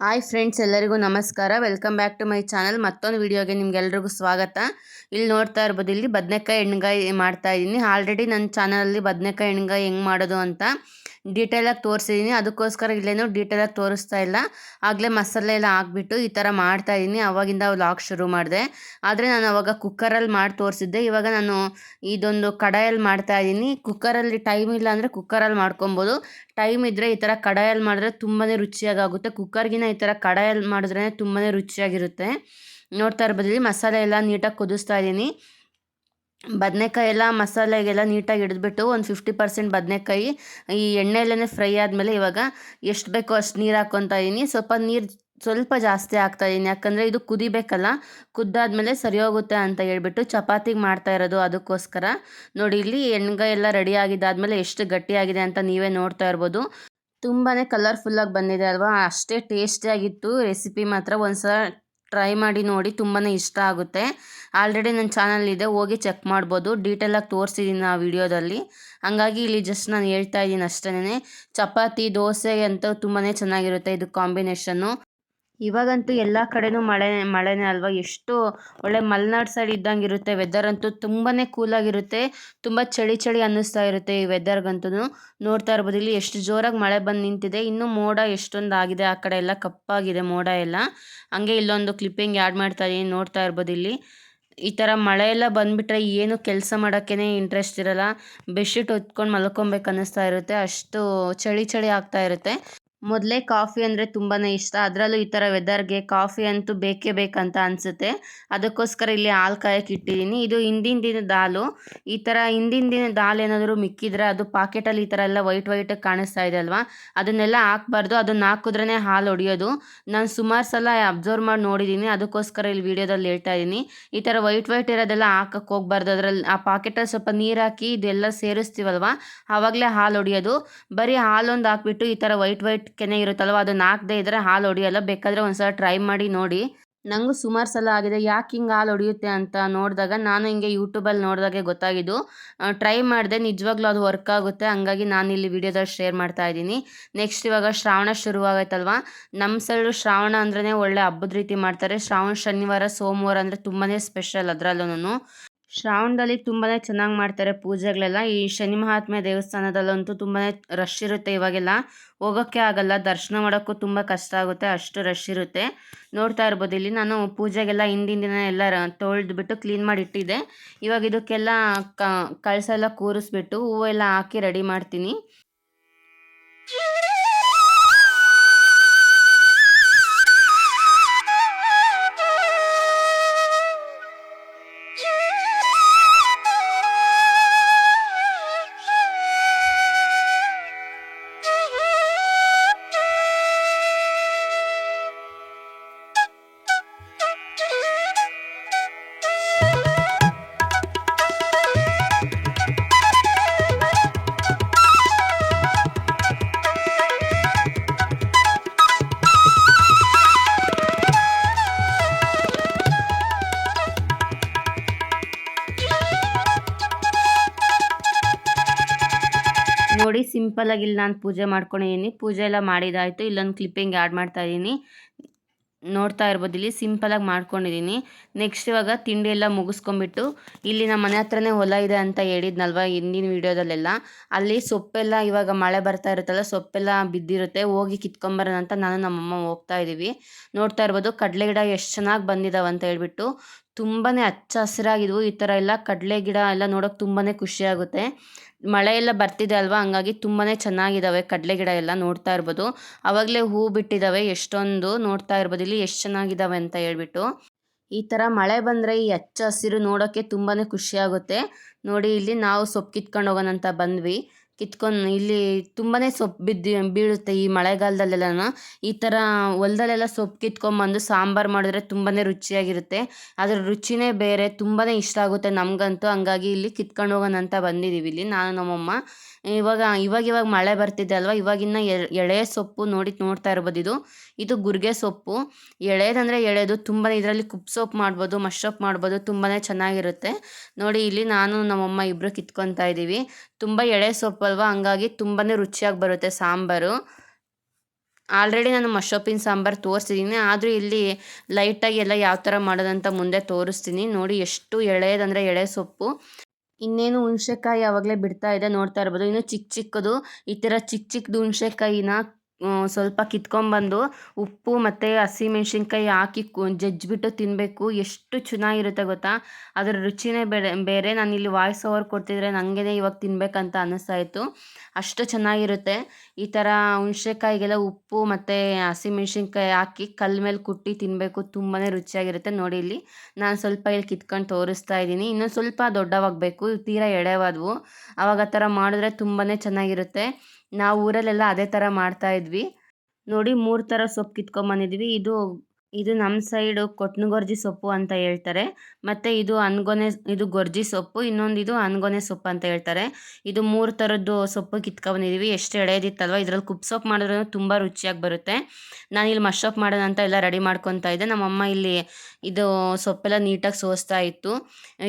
Hi friends, ಎಲ್ಲರಿಗೂ ನಮಸ್ಕಾರ. Welcome back to my channel. ಮತ್ತೊಂದು ವಿಡಿಯೋಗೆ ನಿಮ್ಗೆಲ್ರಿಗೂ ಸ್ವಾಗತ. ಇಲ್ಲಿ ನೋಡ್ತಾ ಇರ್ಬೋದು, ಇಲ್ಲಿ ಬದನೆಕಾಯಿ ಎಣ್ಗಾಯಿ ಮಾಡ್ತಾ ಇದ್ದೀನಿ. ಆಲ್ರೆಡಿ ನನ್ನ ಚಾನಲಲ್ಲಿ ಬದನೆಕಾಯಿ ಎಣ್ಗಾಯಿ ಹೆಂಗೆ ಮಾಡೋದು ಅಂತ ಡೀಟೇಲಾಗಿ ತೋರಿಸಿದ್ದೀನಿ ಅದಕ್ಕೋಸ್ಕರ ಇಲ್ಲೇನು ಡೀಟೇಲಾಗಿ ತೋರಿಸ್ತಾ ಇಲ್ಲ. ಆಗಲೇ ಮಸಾಲೆ ಎಲ್ಲ ಹಾಕ್ಬಿಟ್ಟು ಈ ಥರ ಮಾಡ್ತಾ ಇದ್ದೀನಿ. ಅವಾಗಿಂದ ವ್ಲಾಗ್ ಶುರು ಮಾಡಿದೆ. ಆದರೆ ನಾನು ಅವಾಗ ಕುಕ್ಕರಲ್ಲಿ ಮಾಡಿ ತೋರಿಸಿದ್ದೆ. ಇವಾಗ ನಾನು ಇದೊಂದು ಕಡಾಯಲ್ಲಿ ಮಾಡ್ತಾ ಇದ್ದೀನಿ. ಕುಕ್ಕರಲ್ಲಿ ಟೈಮ್ ಇಲ್ಲ ಅಂದರೆ ಕುಕ್ಕರಲ್ಲಿ ಮಾಡ್ಕೊಬೋದು. ಟೈಮ್ ಇದ್ದರೆ ಈ ಥರ ಕಡಾಯಲ್ಲಿ ಮಾಡಿದ್ರೆ ತುಂಬಾ ರುಚಿಯಾಗುತ್ತೆ ಕುಕ್ಕರ್ಗಿನ ಈ ಥರ ಕಡಾಯಲ್ಲಿ ಮಾಡಿದ್ರೇ ತುಂಬಾ ರುಚಿಯಾಗಿರುತ್ತೆ. ನೋಡ್ತಾ ಇರ್ಬೋದು ಮಸಾಲೆ ಎಲ್ಲ ನೀಟಾಗಿ ಕುದಿಸ್ತಾ ಇದ್ದೀನಿ. ಬದನೆಕಾಯಿ ಎಲ್ಲ ಮಸಾಲೆಗೆಲ್ಲ ನೀಟಾಗಿ ಹಿಡಿದ್ಬಿಟ್ಟು ಒಂದು ಫಿಫ್ಟಿ ಪರ್ಸೆಂಟ್ ಬದನೆಕಾಯಿ, ಈ ಎಣ್ಣೆಯಲ್ಲೇ ಫ್ರೈ ಆದಮೇಲೆ ಇವಾಗ ಎಷ್ಟು ಬೇಕೋ ಅಷ್ಟು ನೀರು ಹಾಕ್ಕೊತಾ ಇದ್ದೀನಿ. ಸ್ವಲ್ಪ ನೀರು ಸ್ವಲ್ಪ ಜಾಸ್ತಿ ಆಗ್ತಾ ಇದ್ದೀನಿ ಯಾಕಂದರೆ ಇದು ಕುದಿಬೇಕಲ್ಲ, ಕುದ್ದಾದಮೇಲೆ ಸರಿ ಹೋಗುತ್ತೆ ಅಂತ ಹೇಳ್ಬಿಟ್ಟು ಚಪಾತಿಗೆ ಮಾಡ್ತಾ ಇರೋದು ಅದಕ್ಕೋಸ್ಕರ. ನೋಡಿ, ಇಲ್ಲಿ ಎಣ್ಗಾಯಿ ಎಲ್ಲ ರೆಡಿ ಆಗಿದ್ದಾದಮೇಲೆ ಎಷ್ಟು ಗಟ್ಟಿಯಾಗಿದೆ ಅಂತ ನೀವೇ ನೋಡ್ತಾ ಇರ್ಬೋದು. ತುಂಬಾ ಕಲರ್ಫುಲ್ಲಾಗಿ ಬಂದಿದೆ ಅಲ್ವಾ? ಅಷ್ಟೇ ಟೇಸ್ಟಿಯಾಗಿತ್ತು ರೆಸಿಪಿ ಮಾತ್ರ ಒಂದ್ಸಲ ಟ್ರೈ ಮಾಡಿ ನೋಡಿ ತುಂಬಾ ಇಷ್ಟ ಆಗುತ್ತೆ. ಆಲ್ರೆಡಿ ನನ್ನ ಚಾನಲ್ ಇದೆ, ಹೋಗಿ ಚೆಕ್ ಮಾಡ್ಬೋದು. ಡೀಟೇಲಾಗಿ ತೋರಿಸಿದ್ದೀನಿ ಆ ವಿಡಿಯೋದಲ್ಲಿ ಹಂಗಾಗಿ ಇಲ್ಲಿ ಜಸ್ಟ್ ನಾನು ಹೇಳ್ತಾ ಇದ್ದೀನಿ ಅಷ್ಟೇ ಚಪಾತಿ, ದೋಸೆ ಅಂತ ತುಂಬಾ ಚೆನ್ನಾಗಿರುತ್ತೆ ಇದು ಕಾಂಬಿನೇಷನ್ನು ಇವಾಗಂತೂ ಎಲ್ಲ ಕಡೆನೂ ಮಳೆ ಮಳೆನೇ ಅಲ್ವಾ? ಎಷ್ಟು ಒಳ್ಳೆ ಮಲೆನಾಡು ಸೈಡ್ ಇದ್ದಂಗೆ ಇರುತ್ತೆ ವೆದರ್ ಅಂತೂ ತುಂಬಾ ಕೂಲಾಗಿರುತ್ತೆ ತುಂಬ ಚಳಿ ಚಳಿ ಅನ್ನಿಸ್ತಾ ಇರುತ್ತೆ ಈ ವೆದರ್ಗಂತೂ ನೋಡ್ತಾ ಇರ್ಬೋದು. ಇಲ್ಲಿ ಎಷ್ಟು ಜೋರಾಗಿ ಮಳೆ ಬಂದು ನಿಂತಿದೆ. ಇನ್ನೂ ಮೋಡ ಎಷ್ಟೊಂದು ಆಗಿದೆ. ಆ ಕಡೆ ಎಲ್ಲ ಕಪ್ಪಾಗಿದೆ ಮೋಡ ಎಲ್ಲ. ಹಂಗೆ ಇಲ್ಲೊಂದು ಕ್ಲಿಪ್ಪಿಂಗ್ ಆ್ಯಡ್ ಮಾಡ್ತಾ ಇದ್ದೀನಿ ನೋಡ್ತಾ ಇರ್ಬೋದು ಇಲ್ಲಿ. ಈ ಥರ ಮಳೆ ಎಲ್ಲ ಬಂದುಬಿಟ್ರೆ ಏನು ಕೆಲಸ ಮಾಡೋಕ್ಕೇ ಇಂಟ್ರೆಸ್ಟ್ ಇರಲ್ಲ. ಬೆಡ್ಶೀಟ್ ಹೊತ್ಕೊಂಡು ಮಲ್ಕೊಬೇಕು ಅನ್ನಿಸ್ತಾ ಇರುತ್ತೆ. ಅಷ್ಟು ಚಳಿ ಚಳಿ ಆಗ್ತಾ ಇರುತ್ತೆ. ಮೊದಲೇ ಕಾಫಿ ಅಂದರೆ ತುಂಬಾ ಇಷ್ಟ. ಅದರಲ್ಲೂ ಈ ಥರ ವೆದರ್ಗೆ ಕಾಫಿ ಅಂತೂ ಬೇಕೇ ಬೇಕಂತ ಅನಿಸುತ್ತೆ. ಅದಕ್ಕೋಸ್ಕರ ಇಲ್ಲಿ ಹಾಲು ಕಾಯಕ್ಕೆ ಇಟ್ಟಿದ್ದೀನಿ ಇದು ಹಿಂದಿನ ದಿನದ ಹಾಲು ಈ ಥರ ಹಿಂದಿನ ದಿನದ ಹಾಲು ಏನಾದರೂ ಮಿಕ್ಕಿದ್ರೆ ಅದು ಪಾಕೆಟಲ್ಲಿ ಈ ಥರ ಎಲ್ಲ ವೈಟ್ ವೈಟಾಗಿ ಕಾಣಿಸ್ತಾ ಇದೆ ಅಲ್ವಾ? ಅದನ್ನೆಲ್ಲ ಹಾಕ್ಬಾರ್ದು. ಅದನ್ನ ಹಾಕಿದ್ರೇ ಹಾಲು ಹೊಡಿಯೋದು. ನಾನು ಸುಮಾರು ಸಲ ಅಬ್ಸರ್ವ್ ಮಾಡಿ ನೋಡಿದ್ದೀನಿ ಅದಕ್ಕೋಸ್ಕರ ಇಲ್ಲಿ ವೀಡಿಯೋದಲ್ಲಿ ಹೇಳ್ತಾ ಇದ್ದೀನಿ ಈ ಥರ ವೈಟ್ ವೈಟ್ ಇರೋದೆಲ್ಲ ಹಾಕಕ್ಕೆ ಹೋಗ್ಬಾರ್ದು. ಅದರಲ್ಲಿ ಆ ಪಾಕೆಟಲ್ಲಿ ಸ್ವಲ್ಪ ನೀರು ಹಾಕಿ ಇದೆಲ್ಲ ಸೇರಿಸ್ತೀವಲ್ವ? ಆವಾಗಲೇ ಹಾಲು ಹೊಡಿಯೋದು. ಬರೀ ಹಾಲೊಂದು ಹಾಕ್ಬಿಟ್ಟು ಈ ಥರ ವೈಟ್ ವೈಟ್ ಕೆನೆ ಇರುತ್ತಲ್ವ ಅದು ನಾಲ್ಕದೇ ಇದ್ದರೆ ಹಾಲು ಹೊಡಿಯಲ್ಲ. ಬೇಕಾದರೆ ಒಂದ್ಸಲ ಟ್ರೈ ಮಾಡಿ ನೋಡಿ. ನನಗೂ ಸುಮಾರು ಸಲ ಆಗಿದೆ. ಯಾಕೆ ಹಿಂಗೆ ಹಾಲು ಹೊಡಿಯುತ್ತೆ ಅಂತ ನೋಡಿದಾಗ ನಾನು ಹಿಂಗೆ ಯೂಟ್ಯೂಬಲ್ಲಿ ನೋಡಿದಾಗೆ ಗೊತ್ತಾಗಿದ್ದು. ಟ್ರೈ ಮಾಡಿದೆ. ನಿಜವಾಗ್ಲೂ ಅದು ವರ್ಕ್ ಆಗುತ್ತೆ. ಹಂಗಾಗಿ ನಾನು ಇಲ್ಲಿ ವಿಡಿಯೋದಲ್ಲಿ ಶೇರ್ ಮಾಡ್ತಾ ಇದ್ದೀನಿ. ನೆಕ್ಸ್ಟ್ ಇವಾಗ ಶ್ರಾವಣ ಶುರುವಾಗೈತಲ್ವ? ನಮ್ಮ ಸೈಡು ಶ್ರಾವಣ ಅಂದ್ರೆ ಒಳ್ಳೆ ಹಬ್ಬದ ರೀತಿ ಮಾಡ್ತಾರೆ. ಶ್ರಾವಣ, ಶನಿವಾರ, ಸೋಮವಾರ ಅಂದರೆ ತುಂಬಾ ಸ್ಪೆಷಲ್ ಅದರಲ್ಲೂ ಶ್ರಾವಣದಲ್ಲಿ ತುಂಬಾ ಚೆನ್ನಾಗಿ ಮಾಡ್ತಾರೆ ಪೂಜೆಗಳೆಲ್ಲ. ಈ ಶನಿ ಮಹಾತ್ಮೆ ದೇವಸ್ಥಾನದಲ್ಲಂತೂ ತುಂಬಾ ರಶ್ ಇರುತ್ತೆ ಇವಾಗೆಲ್ಲ. ಹೋಗೋಕ್ಕೆ ಆಗಲ್ಲ, ದರ್ಶನ ಮಾಡೋಕ್ಕೂ ತುಂಬ ಕಷ್ಟ ಆಗುತ್ತೆ, ಅಷ್ಟು ರಶ್ ಇರುತ್ತೆ. ನೋಡ್ತಾ ಇರ್ಬೋದು, ಇಲ್ಲಿ ನಾನು ಪೂಜೆಗೆಲ್ಲ ಹಿಂದಿನ ದಿನ ಎಲ್ಲ ತೊಳೆದ್ಬಿಟ್ಟು ಕ್ಲೀನ್ ಮಾಡಿ ಇಟ್ಟಿದ್ದೆ. ಇವಾಗ ಇದಕ್ಕೆಲ್ಲ ಕಳಸ ಎಲ್ಲ ಕೂರಿಸ್ಬಿಟ್ಟು ಹೂವೆಲ್ಲ ಹಾಕಿ ರೆಡಿ ಮಾಡ್ತೀನಿ. ನೋಡಿ ಸಿಂಪಲ್ಲಾಗಿ ಇಲ್ಲಿ ನಾನು ಪೂಜೆ ಮಾಡ್ಕೊಂಡಿದ್ದೀನಿ ಪೂಜೆ ಎಲ್ಲ ಮಾಡಿದಾಯಿತು. ಇಲ್ಲೊಂದು ಕ್ಲಿಪ್ಪಿಂಗ್ ಆ್ಯಡ್ ಮಾಡ್ತಾ ಇದ್ದೀನಿ. ನೋಡ್ತಾ ಇರ್ಬೋದು ಇಲ್ಲಿ ಸಿಂಪಲಾಗಿ ಮಾಡ್ಕೊಂಡಿದ್ದೀನಿ ನೆಕ್ಸ್ಟ್ ಇವಾಗ ತಿಂಡಿ ಎಲ್ಲ ಮುಗಿಸ್ಕೊಂಬಿಟ್ಟು ಇಲ್ಲಿ ನಮ್ಮ ಮನೆ ಹತ್ರನೇ ಹೊಲ ಇದೆ ಅಂತ ಹೇಳಿದ್ನಲ್ವ ಹಿಂದಿನ ವೀಡಿಯೋದಲ್ಲೆಲ್ಲ. ಅಲ್ಲಿ ಸೊಪ್ಪೆಲ್ಲ ಇವಾಗ ಮಳೆ ಬರ್ತಾ ಇರುತ್ತಲ್ಲ, ಸೊಪ್ಪೆಲ್ಲ ಬಿದ್ದಿರುತ್ತೆ. ಹೋಗಿ ಕಿತ್ಕೊಂಬರೋಣ ಅಂತ ನಾನು ನಮ್ಮಮ್ಮ ಹೋಗ್ತಾ ಇದ್ದೀವಿ ನೋಡ್ತಾ ಇರ್ಬೋದು ಕಡಲೆ ಗಿಡ ಎಷ್ಟು ಚೆನ್ನಾಗಿ ಬಂದಿದ್ದಾವೆ ಅಂತ ಹೇಳ್ಬಿಟ್ಟು. ತುಂಬಾ ಹಚ್ಚ ಹಸಿರಾಗಿದ್ವು. ಈ ಥರ ಎಲ್ಲ ಕಡಲೆ ಗಿಡ ಎಲ್ಲ ನೋಡೋಕೆ ತುಂಬಾ ಖುಷಿಯಾಗುತ್ತೆ ಮಳೆ ಎಲ್ಲ ಬರ್ತಿದೆ ಅಲ್ವಾ? ಹಂಗಾಗಿ ತುಂಬಾ ಚೆನ್ನಾಗಿದ್ದಾವೆ ಕಡಲೆ ಗಿಡ ಎಲ್ಲ ನೋಡ್ತಾ ಇರ್ಬೋದು. ಆವಾಗಲೇ ಹೂ ಬಿಟ್ಟಿದ್ದಾವೆ ಎಷ್ಟೊಂದು ನೋಡ್ತಾ ಇರ್ಬೋದು. ಇಲ್ಲಿ ಎಷ್ಟು ಚೆನ್ನಾಗಿದ್ದಾವೆ ಅಂತ ಹೇಳ್ಬಿಟ್ಟು. ಈ ಥರ ಮಳೆ ಬಂದರೆ ಈ ಹಚ್ಚ ಹಸಿರು ನೋಡೋಕ್ಕೆ ತುಂಬಾ ಖುಷಿಯಾಗುತ್ತೆ ನೋಡಿ, ಇಲ್ಲಿ ನಾವು ಸೊಪ್ಪು ಕಿತ್ಕೊಂಡು ಹೋಗೋಣ ಅಂತ ಬಂದ್ವಿ. ಕಿತ್ಕೊಂಡು ಇಲ್ಲಿ ತುಂಬಾ ಸೊಪ್ಪು ಬಿದ್ದು ಬೀಳುತ್ತೆ ಈ ಮಳೆಗಾಲದಲ್ಲೆಲ್ಲ ಈ ಥರ ಹೊಲದಲ್ಲೆಲ್ಲ ಸೊಪ್ಪು ಕಿತ್ಕೊಂಬಂದು ಸಾಂಬಾರು ಮಾಡಿದ್ರೆ ತುಂಬಾ ರುಚಿಯಾಗಿರುತ್ತೆ. ಅದ್ರ ರುಚಿನೇ ಬೇರೆ ತುಂಬಾ ಇಷ್ಟ ಆಗುತ್ತೆ ನಮಗಂತೂ. ಹಂಗಾಗಿ ಇಲ್ಲಿ ಕಿತ್ಕೊಂಡು ಹೋಗೋಣ ಅಂತ ಬಂದಿದ್ದೀವಿ ಇಲ್ಲಿ. ನಾನು ನಮ್ಮಮ್ಮ. ಇವಾಗ ಇವಾಗ ಇವಾಗ ಮಳೆ ಬರ್ತಿದೆ ಅಲ್ವಾ? ಇವಾಗಿನ್ನ ಎಳೆ ಸೊಪ್ಪು ನೋಡಿ, ನೋಡ್ತಾ ಇರ್ಬೋದು ಇದು. ಇದು ಗುರ್ಗೆ ಸೊಪ್ಪು. ಎಳೆದಂದರೆ ಎಳೆದು ತುಂಬಾ ಇದರಲ್ಲಿ ಸೊಪ್ಪು ಮಾಡ್ಬೋದು ಮಶ್ರಪ್ ಮಾಡ್ಬೋದು ತುಂಬಾ ಚೆನ್ನಾಗಿರುತ್ತೆ. ನೋಡಿ, ಇಲ್ಲಿ ನಾನು, ನಮ್ಮಮ್ಮ ಇಬ್ಬರು ಕಿತ್ಕೊತಾ ಇದ್ದೀವಿ ತುಂಬ ಎಳೆ ಸೊಪ್ಪು ಅಲ್ವಾ? ಹಂಗಾಗಿ ತುಂಬಾ ರುಚಿಯಾಗಿ ಬರುತ್ತೆ ಸಾಂಬಾರು. ಆಲ್ರೆಡಿ ನಾನು ಮಶೊಪ್ಪಿನ ಸಾಂಬಾರು ತೋರಿಸಿದ್ದೀನಿ ಆದರೂ ಇಲ್ಲಿ ಲೈಟಾಗಿ ಎಲ್ಲ ಯಾವ ಥರ ಮಾಡೋದಂತ ಮುಂದೆ ತೋರಿಸ್ತೀನಿ. ನೋಡಿ, ಎಷ್ಟು ಎಳೆಯದಂದರೆ ಎಳೆ ಸೊಪ್ಪು. ಇನ್ನೇನು ಹುಣ್ಸೆಕಾಯಿ ಆವಾಗಲೇ ಬಿಡ್ತಾ ಇದೆ ನೋಡ್ತಾ ಇರ್ಬೋದು. ಇನ್ನು ಚಿಕ್ಕ ಚಿಕ್ಕದು ಈ ಥರ ಚಿಕ್ಕ ಚಿಕ್ಕದು ಹುಣ್ಸೆಕಾಯಿನ ಸ್ವಲ್ಪ ಕಿತ್ಕೊಂಬಂದು ಉಪ್ಪು ಮತ್ತು ಹಸಿಮೆಣ್ಸಿನ್ಕಾಯಿ ಹಾಕಿ ಜಜ್ಜಿಬಿಟ್ಟು ತಿನ್ನಬೇಕು ಎಷ್ಟು ಚೆನ್ನಾಗಿರುತ್ತೆ ಗೊತ್ತಾ? ಅದರ ರುಚಿನೇ ಬೇರೆ ಬೇರೆ. ನಾನಿಲ್ಲಿ ವಾಯ್ಸ್ ಓವರ್ ಕೊಡ್ತಿದ್ರೆ ನನಗೇ ಇವಾಗ ತಿನ್ನಬೇಕಂತ ಅನ್ನಿಸ್ತಾ ಇತ್ತು ಅಷ್ಟು ಚೆನ್ನಾಗಿರುತ್ತೆ. ಈ ಥರ ಹುಣಸೆಕಾಯಿಗೆಲ್ಲ ಉಪ್ಪು ಮತ್ತು ಹಸಿಮೆಣ್ಸಿನ್ಕಾಯಿ ಹಾಕಿ ಕಲ್ ಮೇಲೆ ಕುಟ್ಟಿ ತಿನ್ನಬೇಕು ತುಂಬಾ ರುಚಿಯಾಗಿರುತ್ತೆ ನೋಡಿ ಇಲ್ಲಿ. ನಾನು ಸ್ವಲ್ಪ ಇಲ್ಲಿ ಕಿತ್ಕೊಂಡು ತೋರಿಸ್ತಾ ಇದ್ದೀನಿ. ಇನ್ನೊಂದು ಸ್ವಲ್ಪ ದೊಡ್ಡವಾಗಬೇಕು. ತೀರಾ ಎಳೆವಾದವು. ಆವಾಗ ಆ ಥರ ಮಾಡಿದ್ರೆ ತುಂಬಾ ಚೆನ್ನಾಗಿರುತ್ತೆ. ನಾವು ಊರಲ್ಲೆಲ್ಲ ಅದೇ ಥರ ಮಾಡ್ತಾ ಇದ್ವಿ. ನೋಡಿ ಮೂರು ಥರ ಸೊಪ್ಪು ಕಿತ್ಕೊಂಬಂದಿದ್ವಿ ಇದು ಇದು ನಮ್ಮ ಸೈಡು ಕೊಟ್ನಗೊರ್ಜಿ ಸೊಪ್ಪು ಅಂತ ಹೇಳ್ತಾರೆ. ಮತ್ತು ಇದು ಅನ್ಗೊನೆ, ಇದು ಗೊರ್ಜಿ ಸೊಪ್ಪು, ಇನ್ನೊಂದು ಇದು ಅನ್ಗೊನೆ ಸೊಪ್ಪು ಅಂತ ಹೇಳ್ತಾರೆ. ಇದು ಮೂರು ಥರದ್ದು ಸೊಪ್ಪು ಕಿತ್ಕೊಂಬಂದಿದ್ದೀವಿ ಎಷ್ಟು ಎಳೆದಿತ್ತಲ್ವ? ಇದರಲ್ಲಿ ಕುಪ್ ಸೊಪ್ಪು ಮಾಡಿದ್ರೂ ತುಂಬ ರುಚಿಯಾಗಿ ಬರುತ್ತೆ. ನಾನು ಇಲ್ಲಿ ಮಶಪ್ ಮಾಡೋಣ ಅಂತ ಎಲ್ಲ ರೆಡಿ ಮಾಡ್ಕೊತಾ ಇದ್ದೆ. ನಮ್ಮಮ್ಮ ಇಲ್ಲಿ ಇದು ಸೊಪ್ಪೆಲ್ಲ ನೀಟಾಗಿ ಸೋಸ್ತಾ ಇತ್ತು.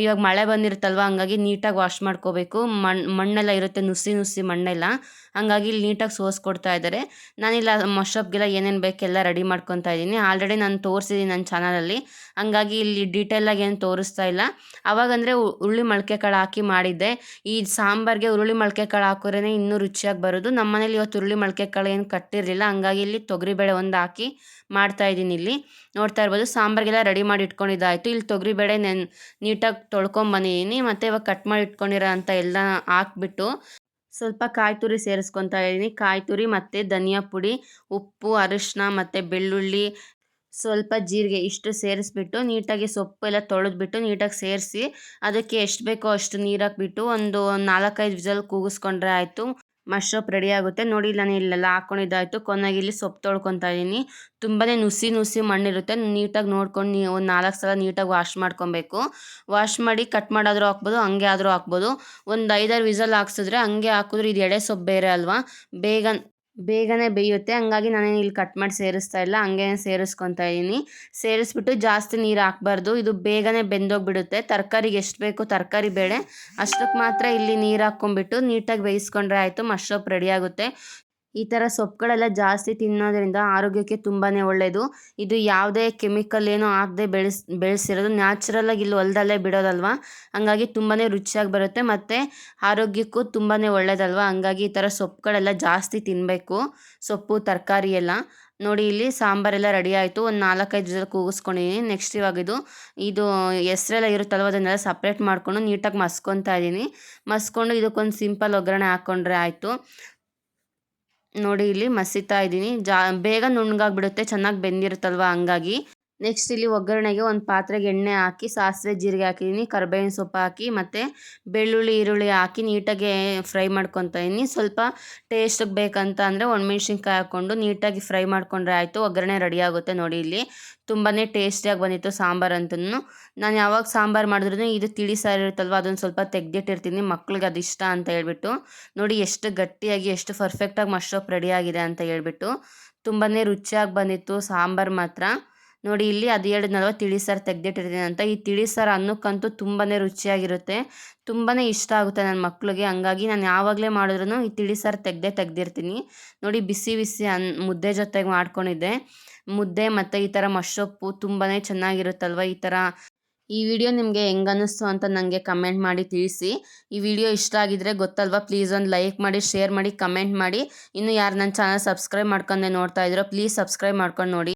ಇವಾಗ ಮಳೆ ಬಂದಿರುತ್ತಲ್ವ? ಹಂಗಾಗಿ ನೀಟಾಗಿ ವಾಶ್ ಮಾಡ್ಕೋಬೇಕು. ಮಣ್ಣು ಮಣ್ಣೆಲ್ಲ ಇರುತ್ತೆ ನುಸಿ ನುಸಿ ಮಣ್ಣೆಲ್ಲ. ಹಂಗಾಗಿ ಇಲ್ಲಿ ನೀಟಾಗಿ ಸೋಸ್ಕೊಡ್ತಾ ಇದ್ದಾರೆ. ನಾನಿಲ್ಲ ಮಶಪ್ಗೆಲ್ಲ ಏನೇನು ಬೇಕೆಲ್ಲ ರೆಡಿ ಮಾಡ್ಕೊತಾ ಇದ್ದೀನಿ. ಆಲ್ರೆಡಿ ನಾನು ತೋರಿಸಿದ್ದೀನಿ ನನ್ನ ಚಾನಲಲ್ಲಿ ಹಂಗಾಗಿ ಇಲ್ಲಿ ಡೀಟೇಲಾಗಿ ಏನು ತೋರಿಸ್ತಾ ಇಲ್ಲ. ಅವಾಗಂದರೆ ಉರುಳಿ ಮೊಳಕೆ ಕಾಳು ಹಾಕಿ ಮಾಡಿದ್ದೆ. ಈ ಸಾಂಬಾರಿಗೆ ಉರುಳಿ ಮೊಳಕೆ ಕಾಳು ಹಾಕೋರೇ ಇನ್ನೂ ರುಚಿಯಾಗಿ ಬರೋದು. ನಮ್ಮ ಮನೇಲಿ ಇವತ್ತು ಉರುಳಿ ಮೊಳಕೆ ಕಾಳು ಏನು ಕಟ್ಟಿರಲಿಲ್ಲ. ಹಂಗಾಗಿ ಇಲ್ಲಿ ತೊಗರಿಬೇಳೆ ಒಂದು ಹಾಕಿ ಮಾಡ್ತಾ ಇದ್ದೀನಿ ಇಲ್ಲಿ. ನೋಡ್ತಾ ಇರ್ಬೋದು, ಸಾಂಬಾರಿಗೆಲ್ಲ ರೆಡಿ ಮಾಡಿ ಇಟ್ಕೊಂಡಿದ್ದಾಯಿತು. ಇಲ್ಲಿ ತೊಗರಿಬೇಳೆ ನೆನ್ ನೀಟಾಗಿ ತೊಳ್ಕೊಂಬಂದಿದ್ದೀನಿ. ಮತ್ತು ಇವಾಗ ಕಟ್ ಮಾಡಿ ಇಟ್ಕೊಂಡಿರೋ ಅಂಥ ಎಲ್ಲ ಹಾಕ್ಬಿಟ್ಟು ಸ್ವಲ್ಪ ಕಾಯಿ ತುರಿ ಸೇರಿಸ್ಕೊತಾ ಇದ್ದೀನಿ. ಕಾಯಿ ತುರಿ ಮತ್ತು ಧನಿಯಾ ಪುಡಿ, ಉಪ್ಪು ಅರಿಶಿನ ಮತ್ತು ಬೆಳ್ಳುಳ್ಳಿ, ಸ್ವಲ್ಪ ಜೀರಿಗೆ ಇಷ್ಟು ಸೇರಿಸ್ಬಿಟ್ಟು ನೀಟಾಗಿ ಸೊಪ್ಪೆಲ್ಲ ತೊಳೆದ್ಬಿಟ್ಟು ನೀಟಾಗಿ ಸೇರಿಸಿ ಅದಕ್ಕೆ ಎಷ್ಟು ಬೇಕೋ ಅಷ್ಟು ನೀರು ಹಾಕ್ಬಿಟ್ಟು ಒಂದು ನಾಲ್ಕೈದು ವಿಸಲ್ ಕೂಗಿಸ್ಕೊಂಡ್ರೆ ಆಯಿತು. ಮಶ್ರಪ್ ರೆಡಿ ಆಗುತ್ತೆ. ನೋಡಿ ನಾನು ಇಲ್ಲೆಲ್ಲ ಹಾಕ್ಕೊಂಡಿದ್ದಾಯಿತು ಕೊನೆಗೆ ಇಲ್ಲಿ ಸೊಪ್ಪು ತೊಳ್ಕೊತಾ ಇದ್ದೀನಿ ತುಂಬಾ ನುಸಿ ನುಸಿ ಮಣ್ಣಿರುತ್ತೆ. ನೀಟಾಗಿ ನೋಡ್ಕೊಂಡು ನೀವು ಒಂದು ನಾಲ್ಕು ಸಲ ನೀಟಾಗಿ ವಾಶ್ ಮಾಡ್ಕೊಬೇಕು. ವಾಶ್ ಮಾಡಿ ಕಟ್ ಮಾಡಾದರೂ ಹಾಕ್ಬೋದು, ಹಂಗೆ ಆದರೂ ಹಾಕ್ಬೋದು. ಒಂದು ಐದಾರು ವಿಸಲ್ ಹಾಕ್ಸಿದ್ರೆ ಹಂಗೆ ಹಾಕಿದ್ರೆ ಇದು ಎಡೆ ಸೊಪ್ಪು ಬೇರೆ ಅಲ್ವಾ? ಬೇಗ ಬೇಗನೆ ಬೇಯುತ್ತೆ. ಹಂಗಾಗಿ ನಾನೇನು ಇಲ್ಲಿ ಕಟ್ ಮಾಡಿ ಸೇರಿಸ್ತಾ ಇಲ್ಲ. ಹಂಗೆ ಸೇರಿಸ್ಕೊತಾ ಇದ್ದೀನಿ ಸೇರಿಸ್ಬಿಟ್ಟು ಜಾಸ್ತಿ ನೀರು ಹಾಕ್ಬಾರ್ದು. ಇದು ಬೇಗನೆ ಬೆಂದೋಗ್ಬಿಡುತ್ತೆ. ತರಕಾರಿಗೆ ಎಷ್ಟು ಬೇಕು ತರಕಾರಿ ಬೇಳೆ. ಅಷ್ಟಕ್ಕೆ ಮಾತ್ರ ಇಲ್ಲಿ ನೀರು ಹಾಕ್ಕೊಂಬಿಟ್ಟು ನೀಟಾಗಿ ಬೇಯಿಸ್ಕೊಂಡ್ರೆ ಆಯಿತು. ಮಶ್ರೂಪ್ ರೆಡಿ ಆಗುತ್ತೆ. ಈ ಥರ ಸೊಪ್ಪುಗಳೆಲ್ಲ ಜಾಸ್ತಿ ತಿನ್ನೋದ್ರಿಂದ ಆರೋಗ್ಯಕ್ಕೆ ತುಂಬಾ ಒಳ್ಳೆಯದು ಇದು ಯಾವುದೇ ಕೆಮಿಕಲ್ ಏನೂ ಹಾಕದೆ ಬೆಳೆಸ್, ಬೆಳೆಸಿರೋದು ನ್ಯಾಚುರಲ್ಲಾಗಿ ಇಲ್ಲಿ ಹೊಲದಲ್ಲೇ ಬಿಡೋದಲ್ವ? ಹಂಗಾಗಿ ತುಂಬಾ ರುಚಿಯಾಗಿ ಬರುತ್ತೆ ಮತ್ತು ಆರೋಗ್ಯಕ್ಕೂ ತುಂಬಾ ಒಳ್ಳೆಯದಲ್ವ ಹಂಗಾಗಿ ಈ ಥರ ಸೊಪ್ಪುಗಳೆಲ್ಲ ಜಾಸ್ತಿ ತಿನ್ನಬೇಕು ಸೊಪ್ಪು, ತರಕಾರಿ ಎಲ್ಲ. ನೋಡಿ ಇಲ್ಲಿ ಸಾಂಬಾರೆಲ್ಲ ರೆಡಿ ಆಯಿತು. ಒಂದು ನಾಲ್ಕೈದು ಜೊತೆ ಕೂಗಿಸ್ಕೊಂಡಿದ್ದೀನಿ ನೆಕ್ಸ್ಟ್ ಇವಾಗ ಇದು ಇದು ಹೆಸ್ರೆಲ್ಲ ಇರುತ್ತಲ್ವ ಅದನ್ನೆಲ್ಲ ಸಪ್ರೇಟ್ ಮಾಡಿಕೊಂಡು ನೀಟಾಗಿ ಮಸ್ಕೊತಾ ಇದ್ದೀನಿ ಮಸ್ಕೊಂಡು ಇದಕ್ಕೊಂದು ಸಿಂಪಲ್ ಒಗ್ಗರಣೆ ಹಾಕ್ಕೊಂಡ್ರೆ ಆಯಿತು. ನೋಡಿ ಇಲ್ಲಿ ಮಸಿತಾ ಇದ್ದೀನಿ. ಜಾ ಬೇಗ ನುಣ್ಣಗಾಗ್ಬಿಡುತ್ತೆ ಚೆನ್ನಾಗಿ ಬೆಂದಿರುತ್ತಲ್ವ ಹಂಗಾಗಿ. ನೆಕ್ಸ್ಟ್ ಇಲ್ಲಿ ಒಗ್ಗರಣೆಗೆ ಒಂದು ಪಾತ್ರೆಗೆ ಎಣ್ಣೆ ಹಾಕಿ, ಸಾಸಿವೆ ಜೀರಿಗೆ ಹಾಕಿದ್ದೀನಿ ಕರ್ಬೇವಿನ ಸೊಪ್ಪು ಹಾಕಿ, ಮತ್ತು ಬೆಳ್ಳುಳ್ಳಿ, ಈರುಳ್ಳಿ ಹಾಕಿ ನೀಟಾಗಿ ಫ್ರೈ ಮಾಡ್ಕೊತಾ ಇದ್ದೀನಿ ಸ್ವಲ್ಪ ಟೇಸ್ಟಿಗೆ ಬೇಕಂತ ಅಂದರೆ ಒಣಮೆಣ್ಸಿನ್ಕಾಯಿ ಹಾಕ್ಕೊಂಡು ನೀಟಾಗಿ ಫ್ರೈ ಮಾಡ್ಕೊಂಡ್ರೆ ಆಯಿತು, ಒಗ್ಗರಣೆ ರೆಡಿ ಆಗುತ್ತೆ ನೋಡಿ ಇಲ್ಲಿ. ತುಂಬಾ ಟೇಸ್ಟಿಯಾಗಿ ಬಂದಿತ್ತು ಸಾಂಬಾರು ಅಂತೂ ನಾನು ಯಾವಾಗ ಸಾಂಬಾರು ಮಾಡಿದ್ರು ಇದು ತಿಳಿ ಸಾರು ಇರುತ್ತಲ್ವ, ಅದನ್ನು ಸ್ವಲ್ಪ ತೆಗೆದಿಟ್ಟಿರ್ತೀನಿ, ಮಕ್ಳಿಗೆ ಅದು ಇಷ್ಟ ಅಂತ ಹೇಳ್ಬಿಟ್ಟು. ನೋಡಿ ಎಷ್ಟು ಗಟ್ಟಿಯಾಗಿ, ಎಷ್ಟು ಪರ್ಫೆಕ್ಟಾಗಿ ರೆಡಿ ರೆಡಿಯಾಗಿದೆ ಅಂತ ಹೇಳ್ಬಿಟ್ಟು. ತುಂಬಾ ರುಚಿಯಾಗಿ ಬಂದಿತ್ತು ಸಾಂಬಾರು ಮಾತ್ರ. ನೋಡಿ, ಇಲ್ಲಿ ಅದು ನಲ್ವತ್ತು ತಿಳಿ ಸಾರು ತೆಗೆದಿಟ್ಟಿರ್ತೀನಿ ಅಂತ. ಈ ತಿಳಿ ಸಾರು ಅನ್ನಕ್ಕಂತೂ ತುಂಬಾ ರುಚಿಯಾಗಿರುತ್ತೆ. ತುಂಬಾ ಇಷ್ಟ ಆಗುತ್ತೆ ನನ್ನ ಮಕ್ಳಿಗೆ. ಹಂಗಾಗಿ ನಾನು ಯಾವಾಗಲೇ ಮಾಡಿದ್ರು ಈ ತಿಳಿ ಸಾರು ತೆಗೆದೇ ತೆಗ್ದಿರ್ತೀನಿ. ನೋಡಿ, ಬಿಸಿ ಬಿಸಿ ಅನ್ ಮುದ್ದೆ ಜೊತೆಗೆ ಮಾಡ್ಕೊಂಡಿದ್ದೆ. ಮುದ್ದೆ ಮತ್ತು ಈ ಥರ ಮಶ್ರಪ್ಪು ತುಂಬಾ ಚೆನ್ನಾಗಿರುತ್ತಲ್ವ? ಈ ಥರ ಈ ವಿಡಿಯೋ ನಿಮಗೆ ಹೆಂಗೆ ಅನ್ನಿಸ್ತು ಅಂತ ನನಗೆ ಕಮೆಂಟ್ ಮಾಡಿ ತಿಳಿಸಿ. ಈ ವಿಡಿಯೋ ಇಷ್ಟ ಆಗಿದ್ರೆ ಗೊತ್ತಲ್ವಾ? ಪ್ಲೀಸ್ ಒಂದು ಲೈಕ್ ಮಾಡಿ, ಶೇರ್ ಮಾಡಿ, ಕಮೆಂಟ್ ಮಾಡಿ. ಇನ್ನು ಯಾರು ನನ್ನ ಚಾನಲ್ ಸಬ್ಸ್ಕ್ರೈಬ್ ಮಾಡ್ಕೊಂಡೆ ನೋಡ್ತಾ ಇದ್ದೀರೋ ಪ್ಲೀಸ್ ಸಬ್ಸ್ಕ್ರೈಬ್ ಮಾಡ್ಕೊಂಡು ನೋಡಿ.